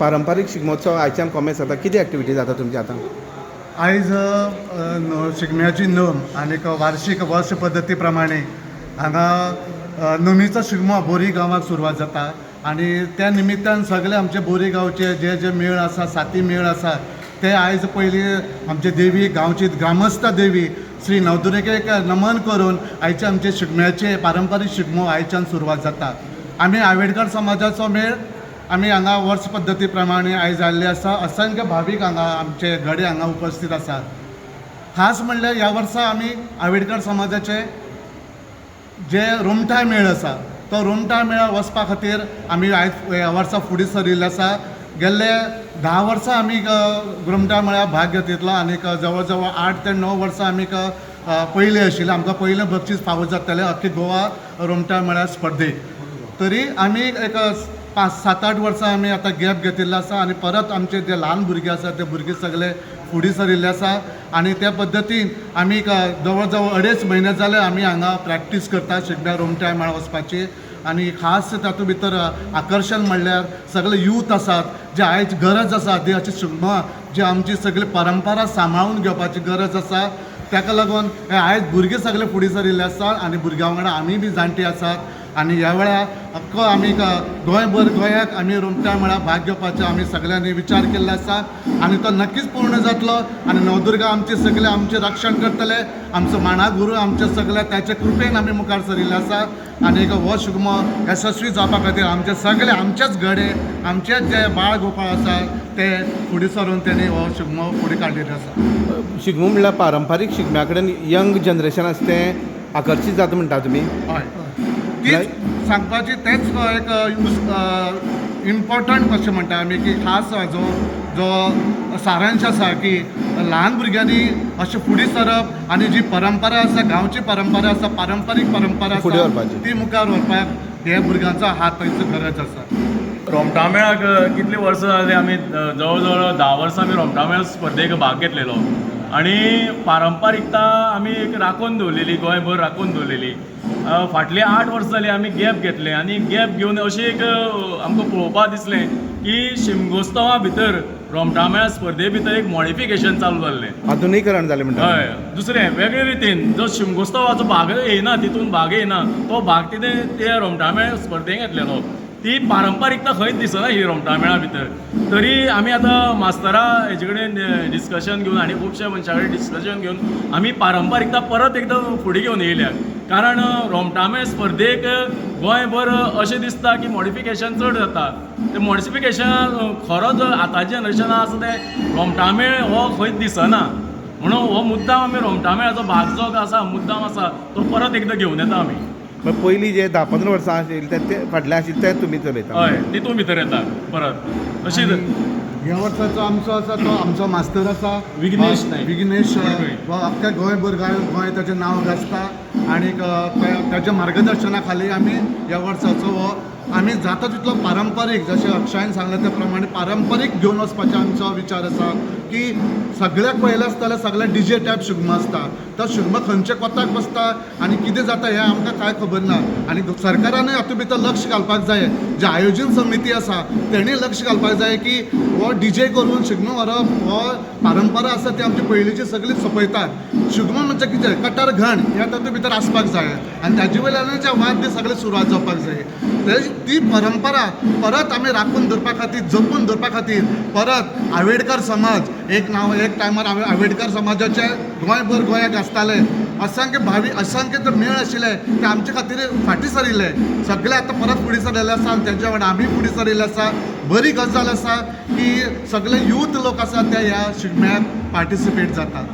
पारंपारीक शिगमोत्सव आयच्यान कॉमेस जाता किती एक्टिविटी जाता तुमची आतां? आयज न- शिगम्याची नम आनीक वार्शीक वर्ष पद्दती प्रमाणे हांगा नमीचो शिगमो बोरी गांवाक सुरवात जाता. आनी त्या निमित्तान सगळे आमचे बोरी गांवचे जे जे मेळ आसा साती मेळ आसा ते आयज पयलीं आमचे देवी गांवची ग्रामस्थ देवी श्री नवदुर्गेक नमन करून आयचे आमचे शिगम्याचे पारंपारीक शिगमो आयच्यान सुरवात जाता. आमी आंबेडकर समाजाचो मेळ आमी हांगा वर्स पद्दती प्रमाणे आयज जाल्ले आसा. असंख्य भावीक हांगा आमचे गडे हांगा उपस्थित आसात. खास म्हणल्यार ह्या वर्सा आमी आवेडकर समाजाचे जे रोमटाय मेळ आसा तो रोमटाय मेळा वचपा खातीर आमी आयज ह्या वर्सा फुडें सरिल्ले आसा. गेल्ले धा वर्सां आमी रोमटाय मेळ्या भाग घेतिल्लो आनीक जवळ जवळ आठ ते णव वर्सां आमी पयलीं आशिल्ले. आमकां पयलें बक्षीस फावो जातालें अख्खी गोवा रोमटाय मेळ्या स्पर्धेक. तरी आमी एक पांच सात आठ वर्सां आमी आतां गॅप घेतिल्लो आसा आनी परत आमचे जे ल्हान भुरगे आसा ते भुरगे सगळे फुडें सरिल्ले आसा आनी त्या पद्दतीन आमी जवळ जवळ अडेच म्हयने जाले आमी हांगा प्रॅक्टीस करता शिगम्या रोमट्या मेळ वचपाची. आनी खास तातूंत भितर आकर्शण म्हणल्यार सगळे यूथ आसात जे आयज गरज आसा देवाची शिगमो जी आमची सगळी परंपरा सांबाळून घेवपाची गरज आसा. ताका लागून हे आयज भुरगे सगळे फुडें सरिल्ले आसात आनी भुरग्यां वांगडा आमी बी जाणटी आसात. आनी ह्या अख्खो आमी गोंयभर गोंयाक आमी रोमट्या मेळा भाग घेवपाचो आमी सगळ्यांनी विचार केल्लो आसा. आनी तो नक्कीच पूर्ण जातलो. आनी नवदुर्गा आमचे सगळे आमचे रक्षण करतले. आमचो मांडा गुरू आमचे सगळे त्याचे कृपेन आमी मुखार सरिल्ले आसा. आनी हो शिगमो यशस्वी जावपा खातीर आमचे सगळे आमचेच गडे आमचेच जे बाळ गोपाळ आसा ते फुडें सरून तेणी हो शिगमो फुडें काडिल्लो आसा. शिगमो म्हणल्यार पारंपारीक शिगम्या कडेन यंग जनरेशन आसा तें आकर्शीत जाता म्हणटा तुमी? हय. तीच सांगपाची तेच एक यूज इम्पॉर्टंट कशें म्हणटा आमी की खास जो जो सारांश आसा की ल्हान भुरग्यांनी अशें फुडें सरप आनी जी परंपरा आसा गांवची परंपरा आसा पारंपारीक परंपरा फुडें आसा व्हरपाची. ती मुखार व्हरपाक हे भुरग्यांचो हात थंयचो गरज आसा रोमटा मेळाक कितली वर्सां जाली आमी जवळ जवळ धा वर्सां आमी रोमटा मेळ स्पर्धेक भाग घेतलेलो आनी पारंपारीकता आमी एक राखून दवरलेली गोंयभर राखून दवरलेली फाटली आठ वर्सां जाली आमी गॅप घेतले आनी गॅप घेवन अशें एक आमकां पळोवपाक दिसलें की शिमगोत्सवा भितर रोमटा मेळा स्पर्धे भितर एक मॉडिफिकेशन चालू जाल्लें आधुनीकरण जालें म्हणटा हय. दुसरें वेगळे रितीन जो शिमगोत्सवाचो भाग येयना तितून भाग येयना तो भाग तिणें ते रोमटामेळ स्पर्धेक घेतलेलो. ती पारंपारीकता खंयच दिसना ही रोमटामेळा भितर. तरी आमी आतां मास्तरा हेजे कडेन डिस्कशन घेवन आनी खुबश्या मनशा कडेन डिस्कशन घेवन आमी पारंपारीकता परत एकदम फुडें घेवन येयल्या कारण रोमटामेळ स्पर्धेक गोंयभर अशें दिसता की मॉडिफिकेशन चड जाता. तें मॉडिफिकेशन खरोच आतांचे जनरेशन आसा तें रोमटामेळ हो खंयच दिसना. म्हणून हो मुद्दाम आमी रोमटामेळाचो भाग जो आसा मुद्दाम आसा तो परत एकदां घेवन येता आमी पण पयलीं जे धा पंदरा वर्सां आशिल्ले ते- ते फाटले आशिल्ले ते तुमी चलयता हय तितून भितर येता परत अशीच ह्या वर्साचो आमचो आसा तो आमचो मास्तर आसा विघ्नेश. विघ्नेश. हो अख्ख्या गोंयभर गोंय गोंय ताचें नांव गाजता आनीक ताच्या मार्गदर्शना खाली आमी ह्या वर्साचो हो आमी जाता तितलो पारंपारीक जशें अक्षयान सांगलें त्या प्रमाणे पारंपारीक घेवन वचपाचो आमचो विचार आसा की सगळ्याक पयलें आसतालें सगळ्याक डीजे टायप शिगमो आसता तो शिगमो खंयच्या कोताक बसता आनी कितें जाता हें आमकां कांय खबर ना? आनी सरकारानूय हातूंत भितर लक्ष घालपाक जाय. जे आयोजन समिती आसा तेणी लक्ष घालपाक जाय की हो डी जे करून शिगमो व्हरप हो परंपरा आसा ती आमची पयलींची सगळी सोपयतात. शिगमो म्हणजे कितें? कट्टर घण ह्या तातूंत भितर आसपाक जाय. आनी ताजे वयल्यानच वाद्य सगळे सुरवात जावपाक जाय. तेज ती परंपरा परत आमी राखून दवरपा खातीर जपून दवरपा खातीर परत आंबेडकर समाज एक नांव एक टायमार आवेडकर आंबेडकर समाजाचे गोंयभर गोंयाक आसताले असंख्य भावी असंख्य जे मेळ आशिल्ले ते आमचे खातीर फाटीं सरिल्ले सगळे आतां परत फुडें सरिल्ले आसा आनी तेच्या वांगडा आमी फुडें सरिल्ले आसा बरी गजाल आसा की सगळे यूथ लोक आसा ते ह्या शिगम्याक पार्टिसिपेट जातात.